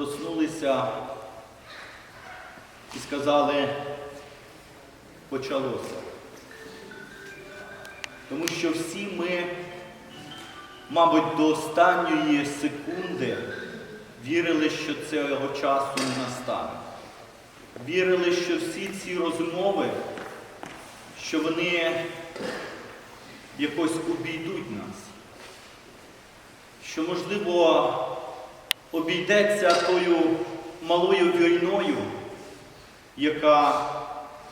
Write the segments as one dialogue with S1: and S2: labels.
S1: проснулися і сказали, почалося. Тому що всі ми, мабуть, до останньої секунди вірили, що цього часу не настане. Вірили, що всі ці розмови, що вони якось обійдуть нас, що, можливо, обійдеться тою малою війною, яка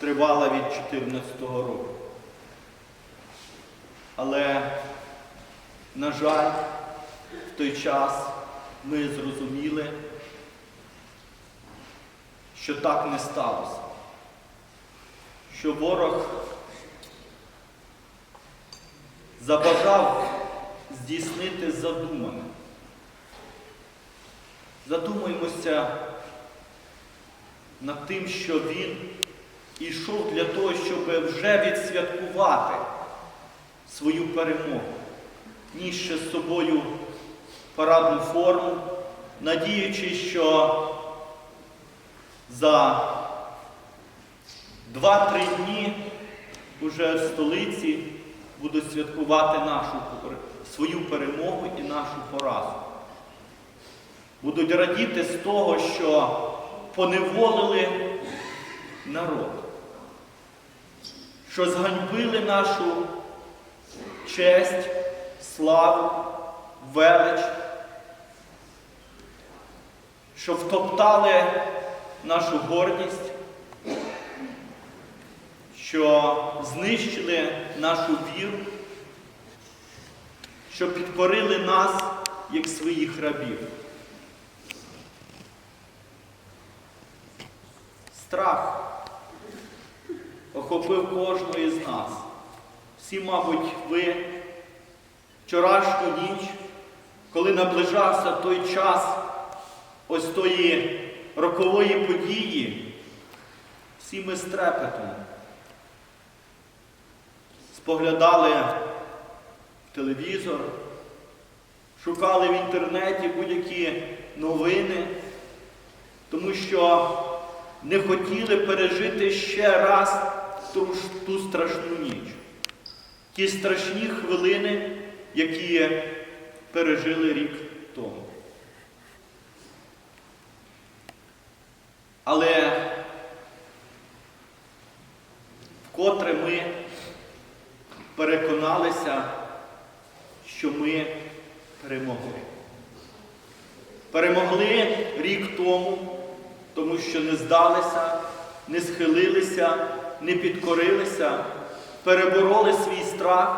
S1: тривала від 2014 року. Але, на жаль, в той час ми зрозуміли, що так не сталося, що ворог забажав здійснити задумане. Задумаємося над тим, що він йшов для того, щоб вже відсвяткувати свою перемогу, нісши з собою парадну форму, надіючись, що за 2-3 дні уже в столиці будуть святкувати нашу свою перемогу і нашу поразу. Будуть радіти з того, що поневолили народ, що зганьбили нашу честь, славу, велич, що втоптали нашу гордість, що знищили нашу віру, що підкорили нас як своїх рабів. Страх охопив кожного із нас. Всі, мабуть, ви вчорашню ніч, коли наближався той час ось тої рокової події, всі ми з трепетом споглядали телевізор, шукали в інтернеті будь-які новини, тому що не хотіли пережити ще раз ту, ту страшну ніч. Ті страшні хвилини, які пережили рік тому. Але вкотре ми переконалися, що ми перемогли. Перемогли рік тому, тому що не здалися, не схилилися, не підкорилися, перебороли свій страх